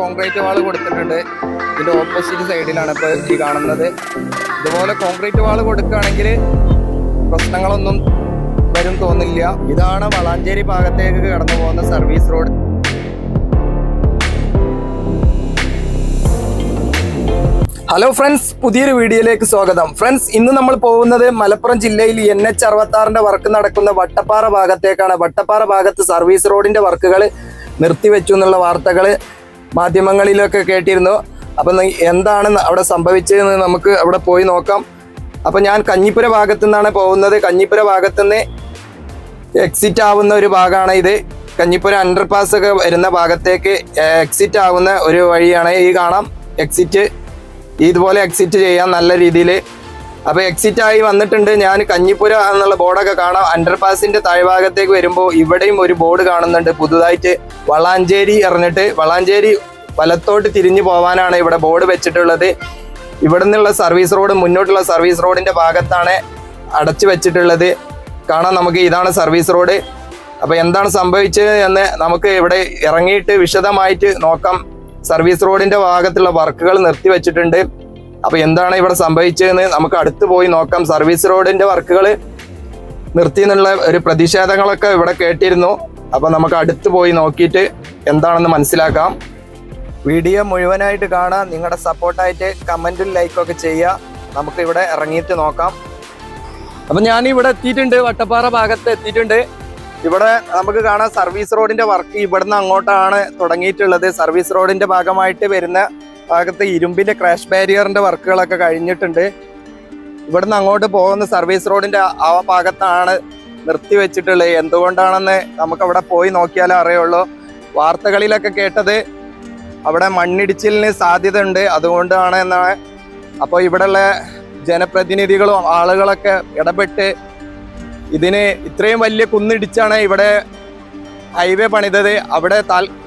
Concrete വാൾ കൊടുത്തിട്ടുണ്ട്. ഇതിന്റെ opposite സൈഡിലാണ് ഇപ്പോൾ ഈ കാണുന്നത്. ഇതുപോലെ കോൺക്രീറ്റ് വാൾ കൊടുക്കുകയാണെങ്കിൽ പ്രശ്നങ്ങളൊന്നും വരും തോന്നില്ല. ഇതാണ് വളാഞ്ചേരി ഭാഗത്തേക്ക് കടന്നു പോകുന്ന സർവീസ് റോഡ് ഹലോ ഫ്രണ്ട്സ് പുതിയൊരു വീഡിയോയിലേക്ക് സ്വാഗതം. ഫ്രണ്ട്സ് ഇന്ന് നമ്മൾ പോകുന്നത് മലപ്പുറം ജില്ലയിൽ എൻ എച്ച് അറുപത്താറിന്റെ വർക്ക് നടക്കുന്ന വട്ടപ്പാറ ഭാഗത്തേക്കാണ്. വട്ടപ്പാറ ഭാഗത്ത് സർവീസ് റോഡിന്റെ വർക്കുകൾ നിർത്തിവെച്ചു എന്നുള്ള വാർത്തകൾ മാധ്യമങ്ങളിലൊക്കെ കേട്ടിരുന്നു. അപ്പം എന്താണ് അവിടെ സംഭവിച്ചതെന്ന് നമുക്ക് അവിടെ പോയി നോക്കാം. അപ്പം ഞാൻ കഞ്ഞിപ്പുര ഭാഗത്തു നിന്നാണ് പോകുന്നത്. കഞ്ഞിപ്പുര ഭാഗത്തു നിന്ന് എക്സിറ്റ് ആവുന്ന ഒരു ഭാഗമാണ് ഇത്. കഞ്ഞിപ്പുര അണ്ടർപാസ് ഒക്കെ വരുന്ന ഭാഗത്തേക്ക് എക്സിറ്റ് ആവുന്ന ഒരു വഴിയാണ് ഈ കാണാം. എക്സിറ്റ് ഇതുപോലെ എക്സിറ്റ് ചെയ്യാം നല്ല രീതിയിൽ അപ്പോൾ എക്സിറ്റ് ആയി വന്നിട്ടുണ്ട്. ഞാൻ കഞ്ഞിപ്പുര എന്നുള്ള ബോർഡൊക്കെ കാണാം. അണ്ടർപാസിന്റെ താഴ്ഭാഗത്തേക്ക് വരുമ്പോൾ ഇവിടെയും ഒരു ബോർഡ് കാണുന്നുണ്ട്. പുതുതായിട്ട് വളാഞ്ചേരി എറിഞ്ഞിട്ട് വളാഞ്ചേരി വലത്തോട്ട് തിരിഞ്ഞു പോവാനാണ് ഇവിടെ ബോർഡ് വെച്ചിട്ടുള്ളത്. ഇവിടെ നിന്നുള്ള സർവീസ് റോഡ് മുന്നോട്ടുള്ള സർവീസ് റോഡിന്റെ ഭാഗത്താണ് അടച്ചു വെച്ചിട്ടുള്ളത്. കാണാം നമുക്ക് ഇതാണ് സർവീസ് റോഡ് അപ്പൊ എന്താണ് സംഭവിച്ചത് എന്ന് നമുക്ക് ഇവിടെ ഇറങ്ങിയിട്ട് വിശദമായിട്ട് നോക്കാം. സർവീസ് റോഡിന്റെ ഭാഗത്തുള്ള വർക്കുകൾ നിർത്തി വെച്ചിട്ടുണ്ട്. അപ്പൊ എന്താണ് ഇവിടെ സംഭവിച്ചതെന്ന് നമുക്ക് അടുത്ത് പോയി നോക്കാം. സർവീസ് റോഡിന്റെ വർക്കുകൾ നിർത്തി എന്നുള്ള ഒരു പ്രതിഷേധങ്ങളൊക്കെ ഇവിടെ കേട്ടിരുന്നു. അപ്പൊ നമുക്ക് അടുത്ത് പോയി നോക്കിയിട്ട് എന്താണെന്ന് മനസ്സിലാക്കാം. വീഡിയോ മുഴുവനായിട്ട് കാണാം. നിങ്ങളുടെ സപ്പോർട്ടായിട്ട് കമന്റും ലൈക്കും ഒക്കെ ചെയ്യുക. നമുക്ക് ഇവിടെ ഇറങ്ങിയിട്ട് നോക്കാം. അപ്പൊ ഞാൻ ഇവിടെ എത്തിയിട്ടുണ്ട്. വട്ടപ്പാറ ഭാഗത്ത് എത്തിയിട്ടുണ്ട്. ഇവിടെ നമുക്ക് കാണാം സർവീസ് റോഡിന്റെ വർക്ക് ഇവിടുന്ന് അങ്ങോട്ടാണ് തുടങ്ങിയിട്ടുള്ളത്. സർവീസ് റോഡിന്റെ ഭാഗമായിട്ട് വരുന്ന ഭാഗത്ത് ഇരുമ്പിന്റെ ക്രാഷ് ബാരിയറിന്റെ വർക്കുകളൊക്കെ കഴിഞ്ഞിട്ടുണ്ട്. ഇവിടുന്ന് അങ്ങോട്ട് പോകുന്ന സർവീസ് റോഡിന്റെ ആ- ഭാഗത്താണ് നിർത്തി വെച്ചിട്ടുള്ളത് എന്തുകൊണ്ടാണെന്ന് നമുക്ക് അവിടെ പോയി നോക്കിയാലേ അറിയുള്ളൂ. വാർത്തകളിലൊക്കെ കേട്ടത് അവിടെ മണ്ണിടിച്ചിലിന് സാധ്യത ഉണ്ട് അതുകൊണ്ടാണ് എന്നാണ്. അപ്പോൾ ഇവിടെയുള്ള ജനപ്രതിനിധികളും ആളുകളൊക്കെ ഇടപെട്ട് ഇതിന് ഇത്രയും വലിയ കുന്നിടിച്ചാണ് ഇവിടെ ഹൈവേ പണിതത് അവിടെ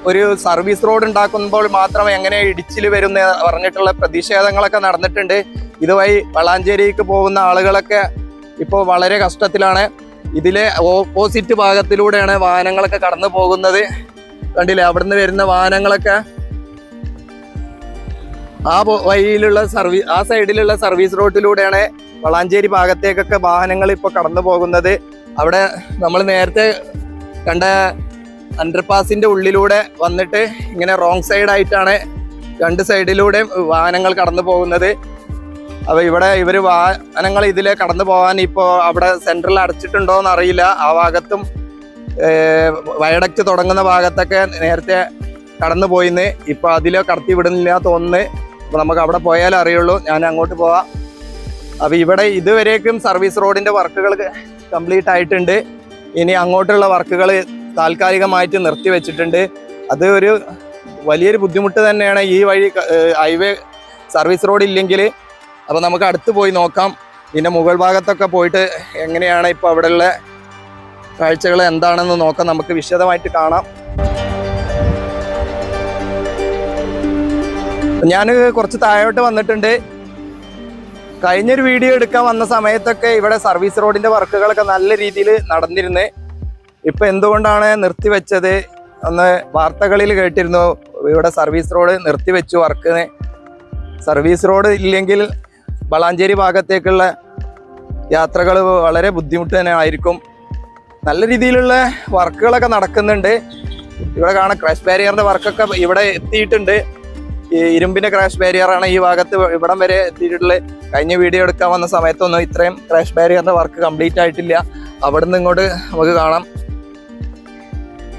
ഒരു സർവീസ് റോഡ് ഉണ്ടാക്കുമ്പോൾ മാത്രം എങ്ങനെ ഇടിച്ചിൽ വരുന്ന പറഞ്ഞിട്ടുള്ള പ്രതിഷേധങ്ങളൊക്കെ നടന്നിട്ടുണ്ട്. ഇതുവഴി വളാഞ്ചേരിക്ക് പോകുന്ന ആളുകളൊക്കെ ഇപ്പോൾ വളരെ കഷ്ടത്തിലാണ്. ഇതിലെ ഓപ്പോസിറ്റ് ഭാഗത്തിലൂടെയാണ് വാഹനങ്ങളൊക്കെ കടന്നു പോകുന്നത്. കണ്ടില്ലേ അവിടുന്ന് വരുന്ന വാഹനങ്ങളൊക്കെ ആ വഴിയിലുള്ള സർവീസ് ആ സൈഡിലുള്ള സർവീസ് റോഡിലൂടെയാണ് വളാഞ്ചേരി ഭാഗത്തേക്കൊക്കെ വാഹനങ്ങൾ ഇപ്പോൾ കടന്നു പോകുന്നത്. അവിടെ നമ്മൾ നേരത്തെ കണ്ട അണ്ടർപാസിന്റെ ഉള്ളിലൂടെ വന്നിട്ട് ഇങ്ങനെ റോങ് സൈഡ് ആയിട്ടാണ് രണ്ട് സൈഡിലൂടെ വാഹനങ്ങൾ കടന്നു പോകുന്നത്. അപ്പൊ ഇവിടെ ഇവർ വാഹനങ്ങൾ ഇതിലെ കടന്നു പോകാൻ ഇപ്പോൾ അവിടെ സെൻട്രൽ അടച്ചിട്ടുണ്ടോ എന്ന് അറിയില്ല ആ ഭാഗത്തും വയഡക്റ്റ് തുടങ്ങുന്ന ഭാഗത്തൊക്കെ നേരത്തെ കടന്നു പോയിന്ന്. ഇപ്പൊ അതിലോ കടത്തി വിടുന്നില്ല തോന്നുന്നു. നമുക്ക് അവിടെ പോയാലേ അറിയുള്ളൂ. ഞാൻ അങ്ങോട്ട് പോവാം. അപ്പൊ ഇവിടെ ഇതുവരേക്കും സർവീസ് റോഡിന്റെ വർക്കുകൾ കംപ്ലീറ്റ് ആയിട്ടുണ്ട്. ഇനി അങ്ങോട്ടുള്ള വർക്കുകൾ താൽക്കാലികമായിട്ട് നിർത്തി വെച്ചിട്ടുണ്ട്. അത് ഒരു വലിയൊരു ബുദ്ധിമുട്ട് തന്നെയാണ് ഈ വഴി ഹൈവേ സർവീസ് റോഡ് ഇല്ലെങ്കിൽ. അപ്പോൾ നമുക്ക് അടുത്ത് പോയി നോക്കാം. പിന്നെ മുകൾ ഭാഗത്തൊക്കെ പോയിട്ട് എങ്ങനെയാണ് ഇപ്പോൾ അവിടെയുള്ള കാഴ്ചകൾ എന്താണെന്ന് നോക്കാം. നമുക്ക് വിശദമായിട്ട് കാണാം. ഞാൻ കുറച്ച് താഴോട്ട് വന്നിട്ടുണ്ട്. കഴിഞ്ഞൊരു വീഡിയോ എടുക്കാൻ വന്ന സമയത്തൊക്കെ ഇവിടെ സർവീസ് റോഡിന്റെ വർക്കുകളൊക്കെ നല്ല രീതിയിൽ നടന്നിരുന്നു. ഇപ്പൊ എന്തുകൊണ്ടാണ് നിർത്തിവെച്ചത്? ഒന്ന് വാർത്തകളിൽ കേട്ടിരുന്നു ഇവിടെ സർവീസ് റോഡ് നിർത്തിവെച്ചു വർക്ക് സർവീസ് റോഡ് ഇല്ലെങ്കിൽ വളാഞ്ചേരി ഭാഗത്തേക്കുള്ള യാത്രകൾ വളരെ ബുദ്ധിമുട്ട് തന്നെ ആയിരിക്കും. നല്ല രീതിയിലുള്ള വർക്കുകളൊക്കെ നടക്കുന്നുണ്ട്. ഇവിടെ കാണാം ക്രാഷ് ബാരിയറിന്റെ വർക്കൊക്കെ ഇവിടെ എത്തിയിട്ടുണ്ട്. ഈ ഇരുമ്പിന്റെ ക്രാഷ് ബാരിയറാണ് ഈ ഭാഗത്ത് ഇവിടം വരെ എത്തിയിട്ടുള്ളത്. കഴിഞ്ഞ വീഡിയോ എടുക്കാൻ വന്ന സമയത്തൊന്നും ഇത്രയും ക്രാഷ് ബാരിയറിന്റെ വർക്ക് കംപ്ലീറ്റ് ആയിട്ടില്ല. അവിടെ നിന്ന് ഇങ്ങോട്ട് നമുക്ക് കാണാം.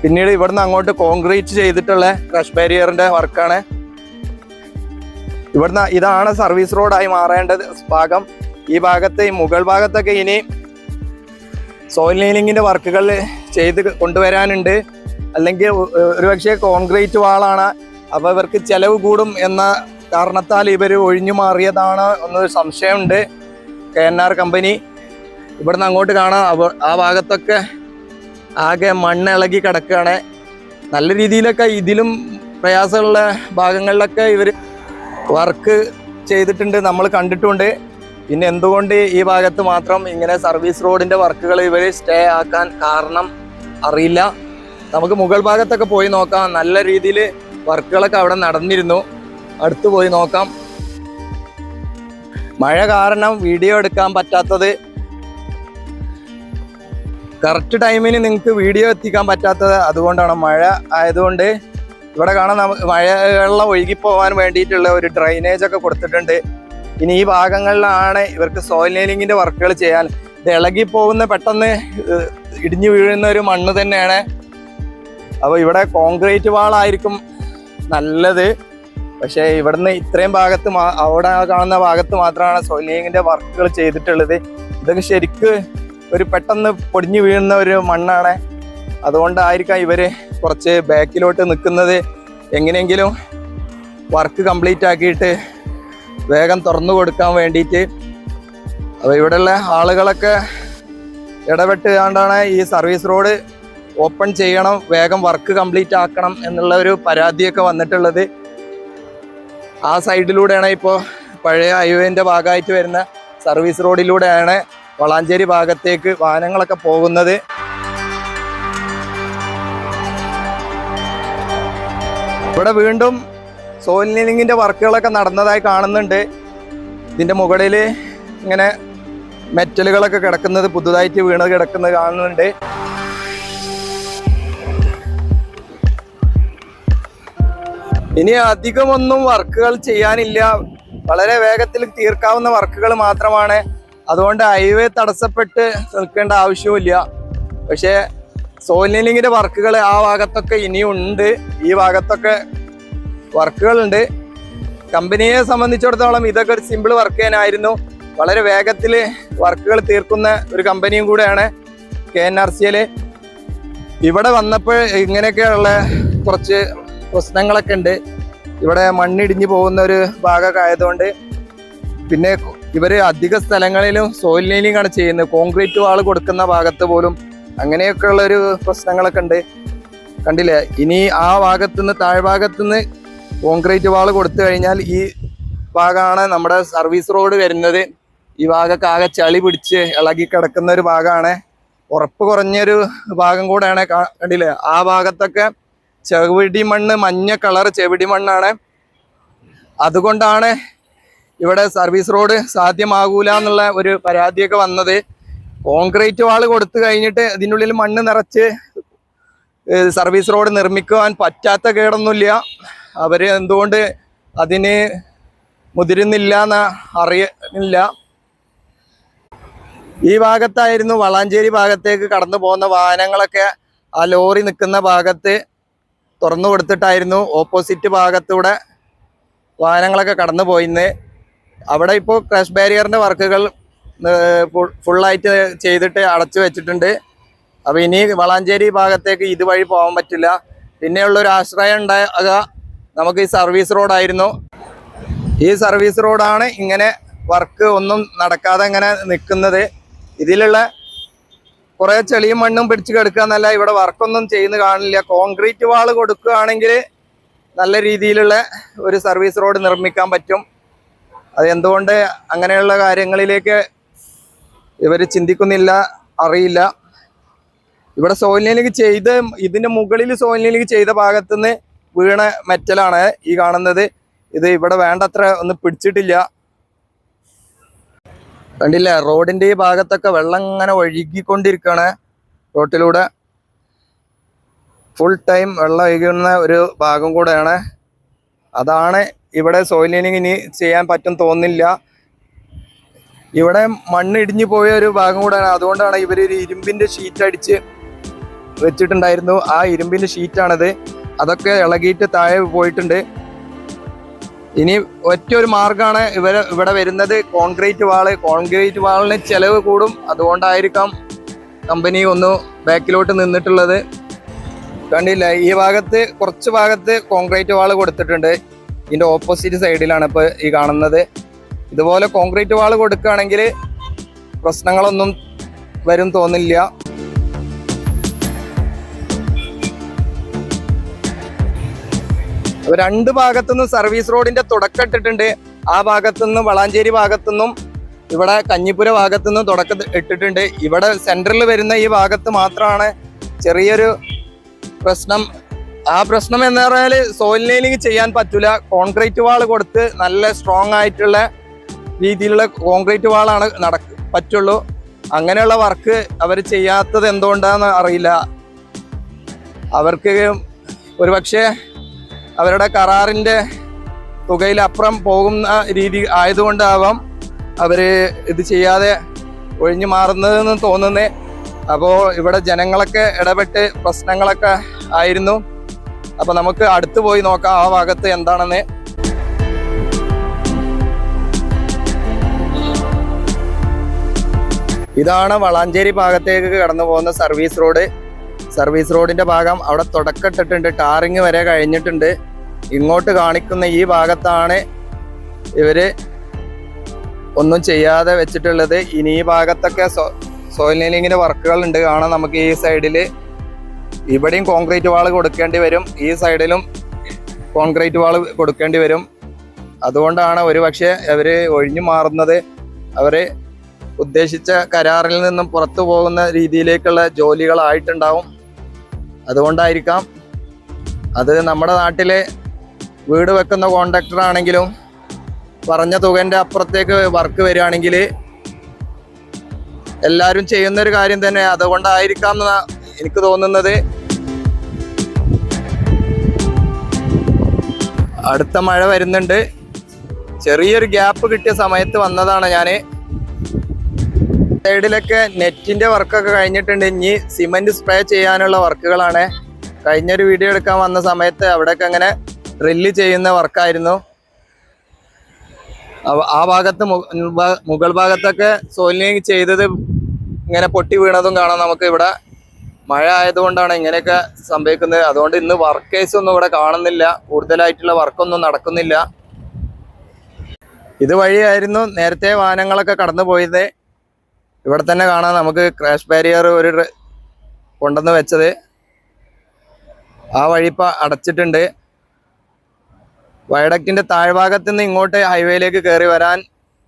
പിന്നീട് ഇവിടുന്ന് അങ്ങോട്ട് കോൺക്രീറ്റ് ചെയ്തിട്ടുള്ള ക്രഷ് ബാരിയറിന്റെ വർക്കാണ്. ഇവിടുന്ന് ഇതാണ് സർവീസ് റോഡായി മാറേണ്ടത്. ഭാഗം ഈ ഭാഗത്ത് ഈ മുകൾ ഭാഗത്തൊക്കെ ഇനി സോയിൽ നീലിങ്ങിന്റെ വർക്കുകൾ ചെയ്ത് കൊണ്ടുവരാനുണ്ട്. അല്ലെങ്കിൽ ഒരുപക്ഷെ കോൺക്രീറ്റ് വാളാണ്. അപ്പൊ ഇവർക്ക് ചെലവ് കൂടും എന്ന കാരണത്താൽ ഇവർ ഒഴിഞ്ഞു മാറിയതാണ് എന്നൊരു സംശയമുണ്ട്. കെ എൻ ആർ കമ്പനി ഇവിടുന്ന് അങ്ങോട്ട് കാണാം. ആ ഭാഗത്തൊക്കെ ആകെ മണ്ണിളകി കിടക്കുകയാണ്. നല്ല രീതിയിലൊക്കെ ഇതിലും പ്രയാസമുള്ള ഭാഗങ്ങളിലൊക്കെ ഇവർ വർക്ക് ചെയ്തിട്ടുണ്ട് നമ്മൾ കണ്ടിട്ടുണ്ട്. പിന്നെ എന്തുകൊണ്ട് ഈ ഭാഗത്ത് മാത്രം ഇങ്ങനെ സർവീസ് റോഡിന്റെ വർക്കുകൾ ഇവർ സ്റ്റേ ആക്കാൻ കാരണം അറിയില്ല. നമുക്ക് മുകൾ ഭാഗത്തൊക്കെ പോയി നോക്കാം. നല്ല രീതിയിൽ വർക്കുകളൊക്കെ അവിടെ നടന്നിരുന്നു. അടുത്ത് പോയി നോക്കാം. മഴ കാരണം വീഡിയോ എടുക്കാൻ പറ്റാത്തത് കറക്റ്റ് ടൈമിന് നിങ്ങൾക്ക് വീഡിയോ എത്തിക്കാൻ പറ്റാത്തത് അതുകൊണ്ടാണ്. മഴ ആയതുകൊണ്ട് ഇവിടെ കാണാൻ മഴ വെള്ളം ഒഴുകി പോകാൻ വേണ്ടിയിട്ടുള്ള ഒരു ഡ്രൈനേജ് ഒക്കെ കൊടുത്തിട്ടുണ്ട്. ഇനി ഈ ഭാഗങ്ങളിലാണ് ഇവർക്ക് സോയിൽ നെയിലിങ്ങിന്റെ വർക്കുകൾ ചെയ്യാൻ. ഇത് ഇളകി പോകുന്ന പെട്ടെന്ന് ഇടിഞ്ഞു വീഴുന്ന ഒരു മണ്ണ് തന്നെയാണ്. അപ്പോൾ ഇവിടെ കോൺക്രീറ്റ് വാളായിരിക്കും നല്ലത്. പക്ഷേ ഇവിടുന്ന് ഇത്രയും ഭാഗത്ത് അവിടെ കാണുന്ന ഭാഗത്ത് മാത്രമാണ് സോയിൽ നെയിലിങ്ങിന്റെ വർക്കുകൾ ചെയ്തിട്ടുള്ളത്. ഇതൊക്കെ ശരിക്ക് ഒരു പെട്ടെന്ന് പൊടിഞ്ഞു വീഴുന്ന ഒരു മണ്ണാണ്. അതുകൊണ്ടായിരിക്കാം ഇവർ കുറച്ച് ബാക്കിലോട്ട് നിൽക്കുന്നത്. എങ്ങനെയെങ്കിലും വർക്ക് കംപ്ലീറ്റ് ആക്കിയിട്ട് വേഗം തുറന്നു കൊടുക്കാൻ വേണ്ടിയിട്ട്. അപ്പോൾ ഇവിടെയുള്ള ആളുകളൊക്കെ ഇടപെട്ട് കൊണ്ടാണ് ഈ സർവീസ് റോഡ് ഓപ്പൺ ചെയ്യണം വേഗം വർക്ക് കംപ്ലീറ്റ് ആക്കണം എന്നുള്ള ഒരു പരാതിയൊക്കെ വന്നിട്ടുള്ളത്. ആ സൈഡിലൂടെയാണ് ഇപ്പോൾ പഴയ ഹൈവേന്റെ ഭാഗമായിട്ട് വരുന്ന സർവീസ് റോഡിലൂടെയാണ് വളാഞ്ചേരി ഭാഗത്തേക്ക് വാഹനങ്ങളൊക്കെ പോകുന്നത്. ഇവിടെ വീണ്ടും സോലിനിങ്ങിന്റെ വർക്കുകളൊക്കെ നടന്നതായി കാണുന്നുണ്ട്. ഇതിന്റെ മുകളിൽ ഇങ്ങനെ മെറ്റലുകളൊക്കെ കിടക്കുന്നത് പുതുതായിട്ട് വീണ് കിടക്കുന്നത് കാണുന്നുണ്ട്. ഇനി അധികമൊന്നും വർക്കുകൾ ചെയ്യാനില്ല. വളരെ വേഗത്തിൽ തീർക്കാവുന്ന വർക്കുകൾ മാത്രമാണ്. അതുകൊണ്ട് ഹൈവേ തടസ്സപ്പെട്ട് നിൽക്കേണ്ട ആവശ്യവുമില്ല. പക്ഷേ സോയിൽ വർക്കുകൾ ആ ഭാഗത്തൊക്കെ ഇനിയും ഉണ്ട്. ഈ ഭാഗത്തൊക്കെ വർക്കുകളുണ്ട്. കമ്പനിയെ സംബന്ധിച്ചിടത്തോളം ഇതൊക്കെ ഒരു സിമ്പിൾ വർക്ക് ചെയ്യാനായിരുന്നു വളരെ വേഗത്തിൽ വർക്കുകൾ തീർക്കുന്ന ഒരു കമ്പനിയും കൂടെയാണ് കെ എൻ ആർ സിയിൽ ഇവിടെ വന്നപ്പോൾ ഇങ്ങനെയൊക്കെയുള്ള കുറച്ച് പ്രശ്നങ്ങളൊക്കെ ഉണ്ട്. ഇവിടെ മണ്ണിടിഞ്ഞു പോകുന്ന ഒരു ഭാഗമൊക്കെ ആയതുകൊണ്ട് പിന്നെ ഇവർ അധിക സ്ഥലങ്ങളിലും സോയിൽ ആണ് ചെയ്യുന്നത്. കോൺക്രീറ്റ് വാൾ കൊടുക്കുന്ന ഭാഗത്ത് പോലും അങ്ങനെയൊക്കെയുള്ള ഒരു പ്രശ്നങ്ങളൊക്കെ ഉണ്ട്. കണ്ടില്ലേ? ഇനി ആ ഭാഗത്തുനിന്ന് താഴ്ഭാഗത്തുനിന്ന് കോൺക്രീറ്റ് വാൾ കൊടുത്തു കഴിഞ്ഞാൽ ഈ ഭാഗമാണ് നമ്മുടെ സർവീസ് റോഡ് വരുന്നത്. ഈ ഭാഗമൊക്കെ ആകെ ചളി പിടിച്ച് ഇളകി കിടക്കുന്ന ഒരു ഭാഗമാണ്. ഉറപ്പ് കുറഞ്ഞൊരു ഭാഗം കൂടെയാണ് കണ്ടില്ലേ? ആ ഭാഗത്തൊക്കെ ചെവിടി മണ്ണ് മഞ്ഞ കളർ ചെവിടി മണ്ണാണ്. അതുകൊണ്ടാണ് ഇവിടെ സർവീസ് റോഡ് സാധ്യമാകൂല എന്നുള്ള ഒരു പരാതിയൊക്കെ വന്നത്. കോൺക്രീറ്റ് വാൾ കൊടുത്തു കഴിഞ്ഞിട്ട് ഇതിനുള്ളിൽ മണ്ണ് നിറച്ച് സർവീസ് റോഡ് നിർമ്മിക്കുവാൻ പറ്റാത്ത കേടൊന്നുമില്ല. അവർ എന്തുകൊണ്ട് അതിന് മുതിരുന്നില്ല എന്ന് അറിയുന്നില്ല ഈ ഭാഗത്തായിരുന്നു വളാഞ്ചേരി ഭാഗത്തേക്ക് കടന്നു പോകുന്ന വാഹനങ്ങളൊക്കെ. ആ ലോറി നിൽക്കുന്ന ഭാഗത്ത് തുറന്നു കൊടുത്തിട്ടായിരുന്നു. ഓപ്പോസിറ്റ് ഭാഗത്തൂടെ വാഹനങ്ങളൊക്കെ കടന്നു പോയിന്ന്. അവിടെ ഇപ്പോൾ ക്രാഷ് ബാരിയറിന്റെ വർക്കുകൾ ഫുള്ളായിട്ട് ചെയ്തിട്ട് അടച്ചു വെച്ചിട്ടുണ്ട്. അപ്പോൾ ഇനി വളാഞ്ചേരി ഭാഗത്തേക്ക് ഇതുവഴി പോകാൻ പറ്റില്ല. പിന്നെയുള്ള ഒരു ആശ്രയം ഉണ്ടാകുക നമുക്ക് ഈ സർവീസ് റോഡായിരുന്നു. ഈ സർവീസ് റോഡാണ് ഇങ്ങനെ വർക്ക് ഒന്നും നടക്കാതെ ഇങ്ങനെ നിൽക്കുന്നത്. ഇതിലുള്ള കുറേ ചെളിയും മണ്ണും പിടിച്ച് കിടക്കുക എന്നല്ല ഇവിടെ വർക്കൊന്നും ചെയ്യുന്ന കാണില്ല. കോൺക്രീറ്റ് വാൾ കൊടുക്കുകയാണെങ്കിൽ നല്ല രീതിയിലുള്ള ഒരു സർവീസ് റോഡ് നിർമ്മിക്കാൻ പറ്റും. അത് എന്തുകൊണ്ട് അങ്ങനെയുള്ള കാര്യങ്ങളിലേക്ക് ഇവർ ചിന്തിക്കുന്നില്ല അറിയില്ല? ഇവിടെ സോയിലിലേക്ക് ചെയ്ത് ഇതിന്റെ മുകളിൽ സോയിലിലേക്ക് ചെയ്ത ഭാഗത്തു നിന്ന് വീണ മെറ്റലാണ് ഈ കാണുന്നത്. ഇത് ഇവിടെ വേണ്ടത്ര ഒന്ന് പിടിച്ചിട്ടില്ല. കണ്ടില്ല റോഡിന്റെ ഈ ഭാഗത്തൊക്കെ വെള്ളം ഇങ്ങനെ ഒഴുകിക്കൊണ്ടിരിക്കുകയാണ് റോട്ടിലൂടെ. ഫുൾ ടൈം വെള്ളം ഒഴുകുന്ന ഒരു ഭാഗം കൂടെയാണ്. അതാണ് ഇവിടെ സോയിൽ ലീനിങ് ഇനി ചെയ്യാൻ പറ്റും തോന്നില്ല ഇവിടെ മണ്ണ് ഇടിഞ്ഞു പോയ ഒരു ഭാഗം കൂടെയാണ് അതുകൊണ്ടാണ് ഇവർ ഒരു ഇരുമ്പിന്റെ ഷീറ്റ് അടിച്ച് വെച്ചിട്ടുണ്ടായിരുന്നു. ആ ഇരുമ്പിന്റെ ഷീറ്റാണത് അതൊക്കെ ഇളകിയിട്ട് താഴെ പോയിട്ടുണ്ട്. ഇനി ഒറ്റ ഒരു മാർഗമാണ് ഇവർ ഇവിടെ വരുന്നത്. കോൺക്രീറ്റ് വാൾ കോൺക്രീറ്റ് വാളിന് ചിലവ് കൂടും. അതുകൊണ്ടായിരിക്കാം കമ്പനി ഒന്ന് ബാക്കിലോട്ട് നിന്നിട്ടുള്ളത്. കണ്ടില്ല? ഈ ഭാഗത്ത് കുറച്ച് ഭാഗത്ത് കോൺക്രീറ്റ് വാൾ കൊടുത്തിട്ടുണ്ട്. ഇതിന്റെ ഓപ്പോസിറ്റ് സൈഡിലാണ് ഇപ്പോൾ ഈ കാണുന്നത്. ഇതുപോലെ കോൺക്രീറ്റ് വാൾ കൊടുക്കുകയാണെങ്കിൽ പ്രശ്നങ്ങളൊന്നും വരും തോന്നില്ല. രണ്ട് ഭാഗത്തുനിന്നും സർവീസ് റോഡിന്റെ തുടക്കം ഇട്ടിട്ടുണ്ട്. ആ ഭാഗത്തുനിന്നും വളാഞ്ചേരി ഭാഗത്തുനിന്നും ഇവിടെ കഞ്ഞിപ്പുര ഭാഗത്തുനിന്നും തുടക്കം ഇട്ടിട്ടുണ്ട്. ഇവിടെ സെന്ററിൽ വരുന്ന ഈ ഭാഗത്ത് മാത്രമാണ് ചെറിയൊരു പ്രശ്നം ആ പ്രശ്നം എന്ന് പറഞ്ഞാൽ സോയിൽ ലൈനിങ് ചെയ്യാൻ പറ്റൂല. കോൺക്രീറ്റ് വാൾ കൊടുത്ത് നല്ല സ്ട്രോങ് ആയിട്ടുള്ള രീതിയിലുള്ള കോൺക്രീറ്റ് വാളാണ് നട പറ്റുള്ളൂ. അങ്ങനെയുള്ള വർക്ക് അവർ ചെയ്യാത്തത് എന്തുകൊണ്ടാന്ന് അറിയില്ല. അവർക്ക് ഒരുപക്ഷെ അവരുടെ കരാറിന്റെ തുകയിലപ്പുറം പോകുന്ന രീതി ആയതുകൊണ്ടാവാം അവർ ഇത് ചെയ്യാതെ ഒഴിഞ്ഞു മാറുന്നതെന്ന് തോന്നുന്നേ. അപ്പോൾ ഇവിടെ ജനങ്ങളൊക്കെ ഇടപെട്ട് പ്രശ്നങ്ങളൊക്കെ ആയിരുന്നു. അപ്പോൾ നമുക്ക് അടുത്ത് പോയി നോക്കാം ആ ഭാഗത്ത് എന്താണെന്ന്. ഇതാണ് വളാഞ്ചേരി ഭാഗത്തേക്ക് കടന്നു പോകുന്ന സർവീസ് റോഡ്. സർവീസ് റോഡിന്റെ ഭാഗം അവിടെ തുടക്കട്ടിട്ടുണ്ട് ടാറിങ് വരെ കഴിഞ്ഞിട്ടുണ്ട്. ഇങ്ങോട്ട് കാണിക്കുന്ന ഈ ഭാഗത്താണ് ഇവർ ഒന്നും ചെയ്യാതെ വെച്ചിട്ടുള്ളത്. ഇനി ഈ ഭാഗത്തൊക്കെ സോയിൽ നീലിങ്ങിന്റെ വർക്കുകൾ ഉണ്ട്. കാണാം നമുക്ക് ഈ സൈഡിൽ ഇവിടെയും കോൺക്രീറ്റ് വാൾ കൊടുക്കേണ്ടി വരും. ഈ സൈഡിലും കോൺക്രീറ്റ് വാൾ കൊടുക്കേണ്ടി വരും. അതുകൊണ്ടാണ് ഒരുപക്ഷെ അവർ ഒഴിഞ്ഞു മാറുന്നത്. അവർ ഉദ്ദേശിച്ച കരാറിൽ നിന്നും പുറത്തു പോകുന്ന രീതിയിലേക്കുള്ള ജോലികളായിട്ടുണ്ടാവും. അതുകൊണ്ടായിരിക്കാം അത് നമ്മുടെ നാട്ടിലെ വീട് വെക്കുന്ന കോൺട്രാക്ടർ ആണെങ്കിലും പറഞ്ഞ തുകന്റെ അപ്പുറത്തേക്ക് വർക്ക് വരികയാണെങ്കിൽ എല്ലാവരും ചെയ്യുന്നൊരു കാര്യം തന്നെ. അതുകൊണ്ടായിരിക്കാം എനിക്ക് തോന്നുന്നത്. അടുത്ത മഴ വരുന്നുണ്ട്. ചെറിയൊരു ഗ്യാപ്പ് കിട്ടിയ സമയത്ത് വന്നതാണ് ഞാൻ സൈഡിലൊക്കെ നെറ്റിന്റെ വർക്കൊക്കെ കഴിഞ്ഞിട്ടുണ്ട്. ഇനി സിമെന്റ് സ്പ്രേ ചെയ്യാനുള്ള വർക്കുകളാണ്. കഴിഞ്ഞൊരു വീഡിയോ എടുക്കാൻ വന്ന സമയത്ത് അവിടെയൊക്കെ അങ്ങനെ ഡ്രില്ല് ചെയ്യുന്ന വർക്കായിരുന്നു. ആ ഭാഗത്ത് മുകൾ ഭാഗത്തൊക്കെ സോലിനിങ് ചെയ്തത് ഇങ്ങനെ പൊട്ടി വീണതും കാണാം നമുക്ക് ഇവിടെ. മഴ ആയതുകൊണ്ടാണ് ഇങ്ങനെയൊക്കെ സംഭവിക്കുന്നത്. അതുകൊണ്ട് ഇന്ന് വർക്കേഴ്സ് ഒന്നും ഇവിടെ കാണുന്നില്ല. കൂടുതലായിട്ടുള്ള വർക്കൊന്നും നടക്കുന്നില്ല. ഇതുവഴിയായിരുന്നു നേരത്തെ വാഹനങ്ങളൊക്കെ കടന്നു പോയത്. ഇവിടെ തന്നെ കാണാം നമുക്ക് ക്രാഷ് ബാരിയർ ഒരു കൊണ്ടുവന്ന് വെച്ചത്. ആ വഴി അടച്ചിട്ടുണ്ട്. വയഡക്റ്റിന്റെ താഴ്ഭാഗത്ത് നിന്ന് ഇങ്ങോട്ട് ഹൈവേയിലേക്ക് കയറി വരാൻ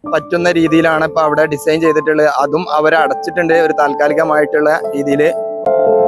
പറ്റുന്ന രീതിയിലാണ് ഇപ്പോൾ അവിടെ ഡിസൈൻ ചെയ്തിട്ടുള്ളത്. അതും അവർ അടച്ചിട്ടുണ്ട് ഒരു താൽക്കാലികമായിട്ടുള്ള രീതിയിൽ you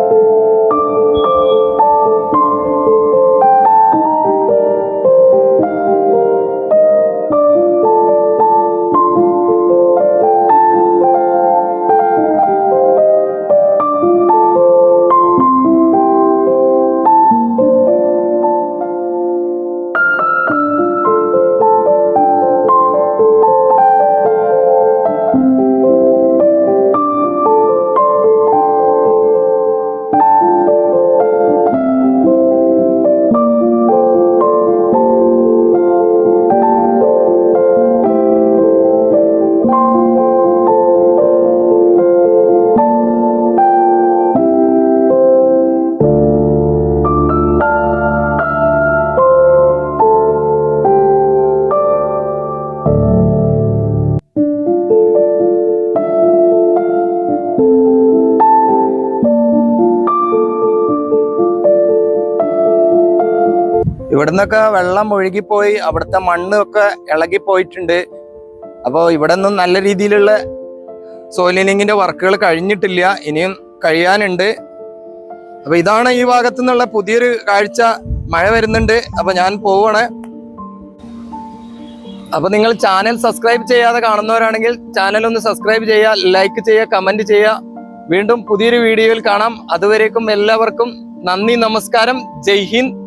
ഇവിടുന്നൊക്കെ വെള്ളം ഒഴുകിപ്പോയി അവിടുത്തെ മണ്ണൊക്കെ ഇളകിപ്പോയിട്ടുണ്ട്. അപ്പോൾ ഇവിടെ നിന്നും നല്ല രീതിയിലുള്ള സോയിലിനിങ്ങിന്റെ വർക്കുകൾ കഴിഞ്ഞിട്ടില്ല ഇനിയും കഴിയാനുണ്ട്. അപ്പോൾ ഇതാണ് ഈ ഭാഗത്തു നിന്നുള്ള പുതിയൊരു കാഴ്ച. മഴ വരുന്നുണ്ട് അപ്പോൾ ഞാൻ പോവാണ്. അപ്പോൾ നിങ്ങൾ ചാനൽ സബ്സ്ക്രൈബ് ചെയ്യാതെ കാണുന്നവരാണെങ്കിൽ ചാനൽ ഒന്ന് സബ്സ്ക്രൈബ് ചെയ്യുക ലൈക്ക് ചെയ്യുക കമന്റ് ചെയ്യുക. വീണ്ടും പുതിയൊരു വീഡിയോയിൽ കാണാം. അതുവരേക്കും എല്ലാവർക്കും നന്ദി നമസ്കാരം. ജയ് ഹിന്ദ്.